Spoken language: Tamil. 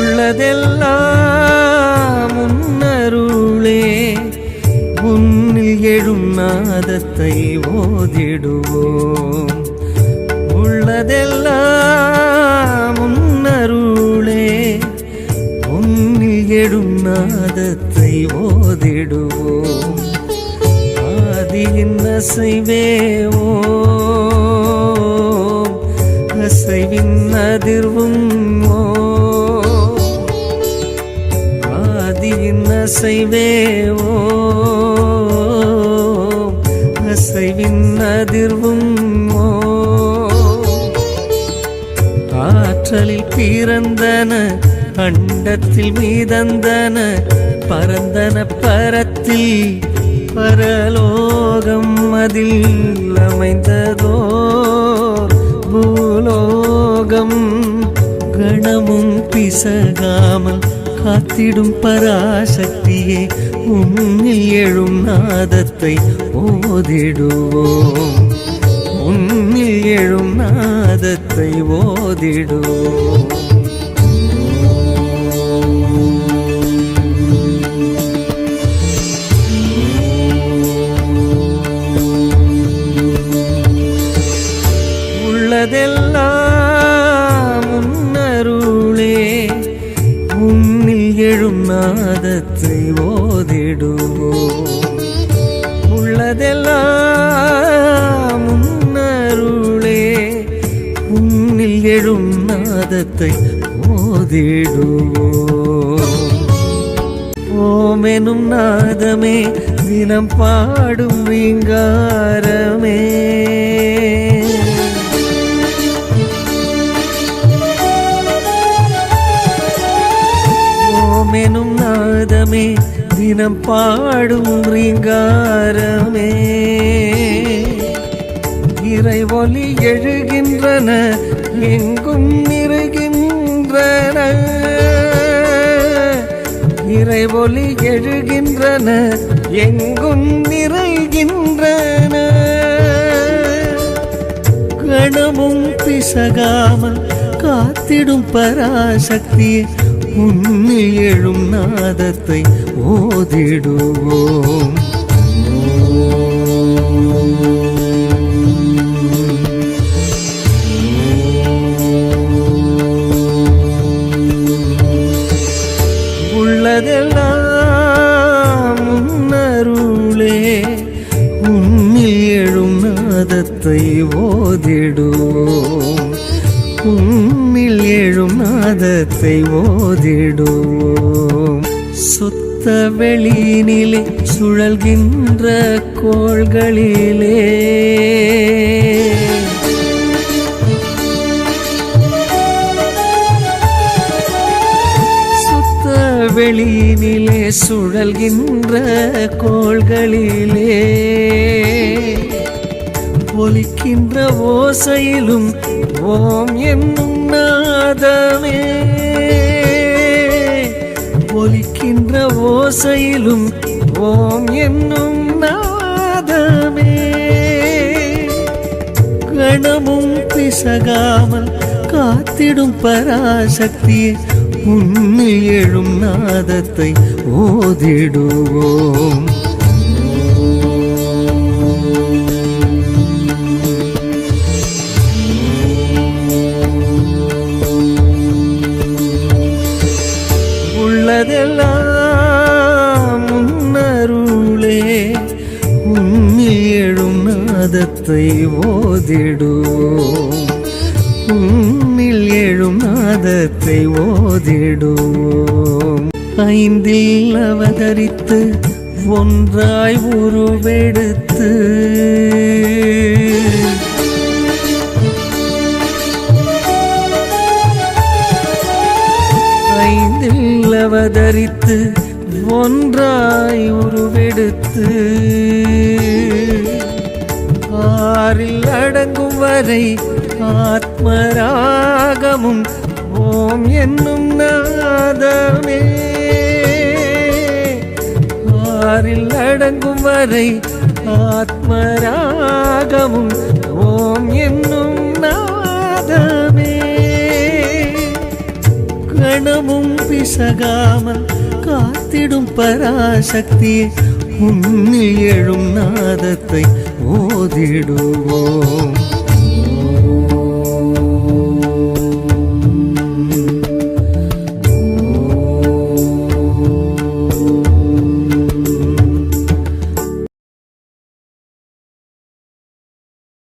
உள்ளதெல்லாம் உன்னருளே. உன்னில் எழும் நாதத்தை ஓதிடுவோம். உள்ளதெல்லாம் உன்னருளே. உன்னில் எழும் நாதத்தை ஓதிடுவோம். ஆதியின் அசைவேவோ அசைவின் அதிர்வும் ஓ அசைவே ஓம் அசைவின் அதிர்வும் ஓம் ஆற்றலில் பிறந்தன அண்டத்தில் மீதந்தன பரந்தன பரத்தில் பரலோகம் அதில் அமைந்ததோ. பூலோகம் கணமும் பிசகாமல் காத்திடும் பராசக்தியே உன்னில் எழும் நாதத்தை ஓதிடுவோம். உன்னில் எழும் நாதத்தை ஓதிடுவோம். எழும் நாதத்தை ஓதிடுவோம். உள்ளதெல்லாம் முன்னருளே உன்னில் எழும் நாதத்தை ஓதிடுவோம். ஓமெனும் நாதமே தினம் பாடும் விங்காரமே. ஓமெனும் நாதமே தினம் பாடும் ரீங்காரமே இறை ஒலி எழுகின்றன எங்கும் இருகின்றன இறை ஒலி எழுகின்றன எங்கும் நிறைகின்றன. கணமும் பிசகாமல் காத்திடும் பராசக்தியை உன்னில் எழும் நாதத்தை ஓதிடுவோம். உள்ளதெல்லாம் உன்னருளே உன்னில் எழும் நாதத்தை ஓதிடுவோம். உம்மில் எழும் நாதத்தை ஓதிடுவோம். சுத்த வெளியினிலே சுழல்கின்ற கோள்களிலே. சுத்த வெளியினிலே சுழல்கின்ற கோள்களிலே. ஒலிக்கின்ற ஓசையிலும் ஓம் என்னும் நாதமே. ஒலிக்கின்ற ஓசையிலும் ஓம் என்னும் நாதமே. கணமும் பிசகாமல் காத்திடும் பராசக்தியே உன்னில் எழும் நாதத்தை ஓதிடுவோம். நாதத்தை ஓதிடுவோம். உன்னில் எழும் நாதத்தை ஓதிடுவோம். ஐந்தில் அவதரித்து ஒன்றாய் உருவெடுத்து. ஐந்தில் அவதரித்து ஒன்றாய் உருவெடுத்து. ஆறில் அடங்கும் வரை ஆத்மராகமும் ஓம் என்னும் நாதமே. ஆறில் அடங்கும் வரை ஆத்மராகமும் ஓம் என்னும் நாதமே. கணமும் பிசகாமல் காத்திடும் பராசக்தியே உன்னில் எழும் நாதத்தை ஓதிடுவோம்.